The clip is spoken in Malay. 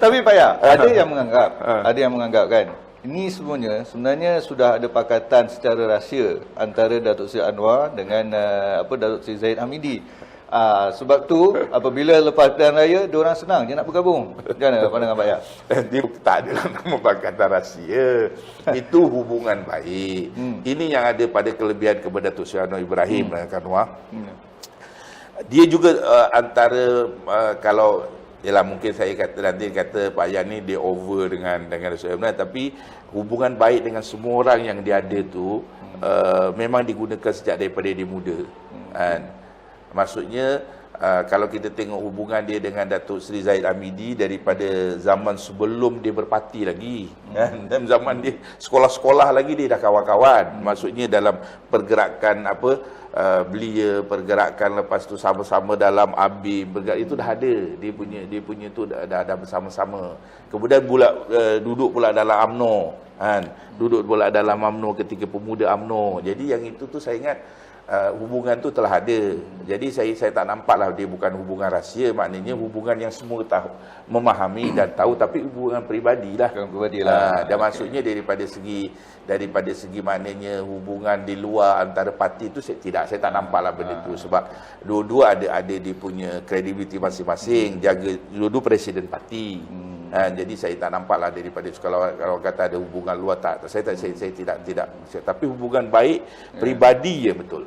Tapi Pak Ya, ada yang menganggap, Ah. ada yang menganggap kan, ini semuanya sebenarnya sudah ada pakatan secara rahsia antara Datuk Seri Anwar dengan uh, apa Datuk Seri Zaid Hamidi. Uh, sebab tu apabila lepas pilihan raya, diorang senang je nak bergabung. Macam mana pandangan Pak Ya? Dia tak ada nama pakatan rahsia. Itu hubungan baik. Hmm. Ini yang ada pada kelebihan kepada Datuk Seri Anwar Ibrahim dan Kanwar. Hmm. Dia juga uh, antara uh, kalau Yalah mungkin saya kata nanti kata Pak Yan ni dia over dengan dengan Rasul Imran tapi hubungan baik dengan semua orang yang dia ada tu uh, memang digunakan sejak daripada dia muda. Kan? Maksudnya uh, kalau kita tengok hubungan dia dengan Datuk Seri Zaid Amidi daripada zaman sebelum dia berparti lagi kan? Dalam zaman dia sekolah-sekolah lagi dia dah kawan-kawan. Maksudnya dalam pergerakan apa uh, belia pergerakan lepas tu sama-sama dalam ABI bergerak itu dah ada. Dia punya dia punya tu dah dah, dah bersama-sama. Kemudian pula uh, duduk pula dalam AMNO kan? Duduk pula dalam AMNO ketika pemuda AMNO. Jadi yang itu tu saya ingat uh, hubungan tu telah ada. Jadi saya saya tak nampaklah dia bukan hubungan rahsia. Maknanya hubungan yang semua tahu memahami dan tahu. Tapi hubungan peribadi lah. Hubungan peribadi lah. Ah, dan maksudnya daripada segi daripada segi maknanya hubungan di luar antara parti itu saya tidak saya tak nampaklah benda itu sebab dua-dua ada ada dia punya kredibiliti masing-masing. Jaga dua-dua presiden parti. Ha, jadi saya tak nampaklah daripada kalau kalau kata ada hubungan luar tak. Saya tak saya, saya tidak tidak. Tapi hubungan baik peribadi ya betul.